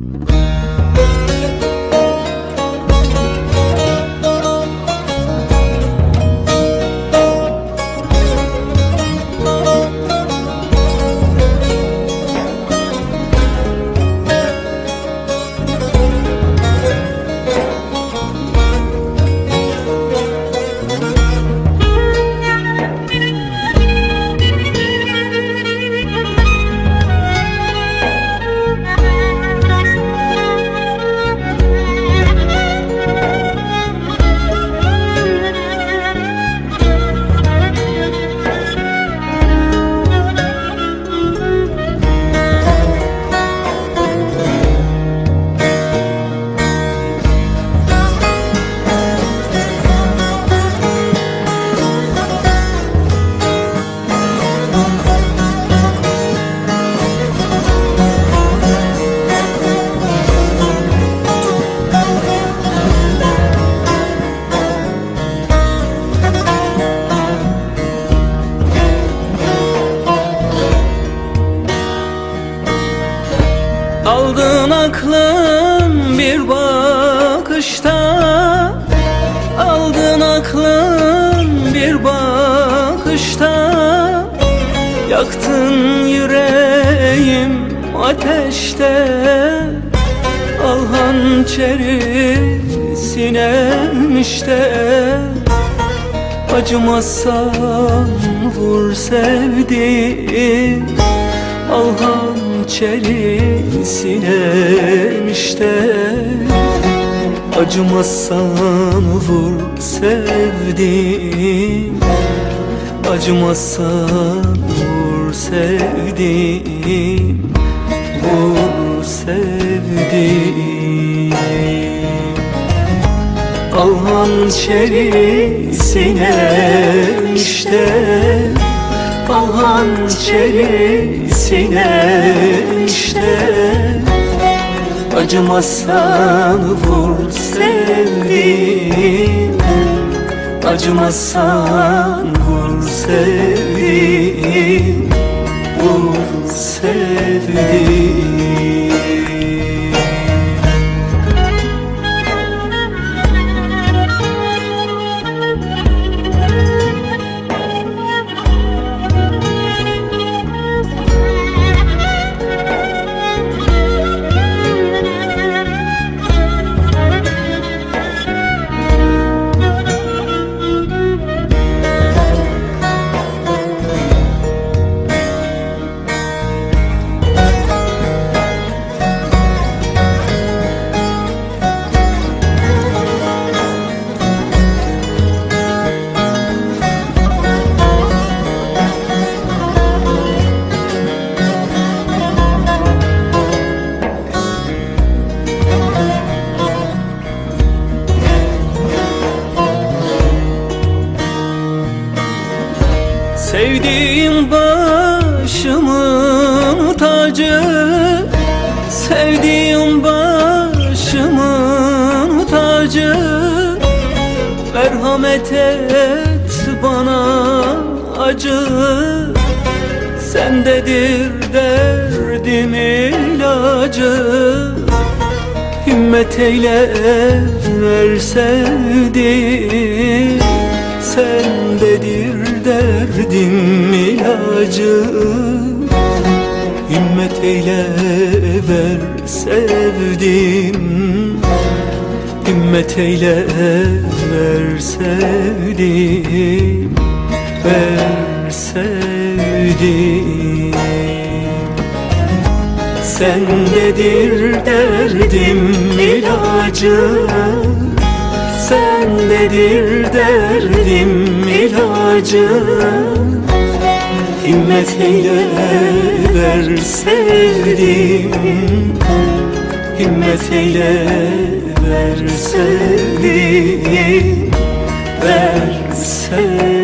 Mm-hmm. Aldın aklım bir bakışta Aldın aklım bir bakışta. Yaktın yüreğim ateşte Al hançeri sinem işte Acımazsan vur sevdiğim Al hançeri sinem işte Acımazsan vur sevdiğim. Acımazsan vur sevdiğim. Vur sevdiğim. Al hançeri sinem işte Al hançeri sinem işte. Acımazsan vur sevdiğim Acımazsan vur sevdiğim Vur sevdiğim Sevdiğim başımın tacı Sevdiğim başımın tacı. Merhamet et bana acı Sendedir derdim ilacı. Himmet eyle ver sevdiğim Sendedir derdim ilacı. Himmet eyle ver sevdim. Himmet eyle ver sevdim. Ver sevdim. Sendedir derdim ilacı Sendedir derdim ilacı. Himmet eyle ver sevdim. Himmet eyle ver sevdim. Ver sevdim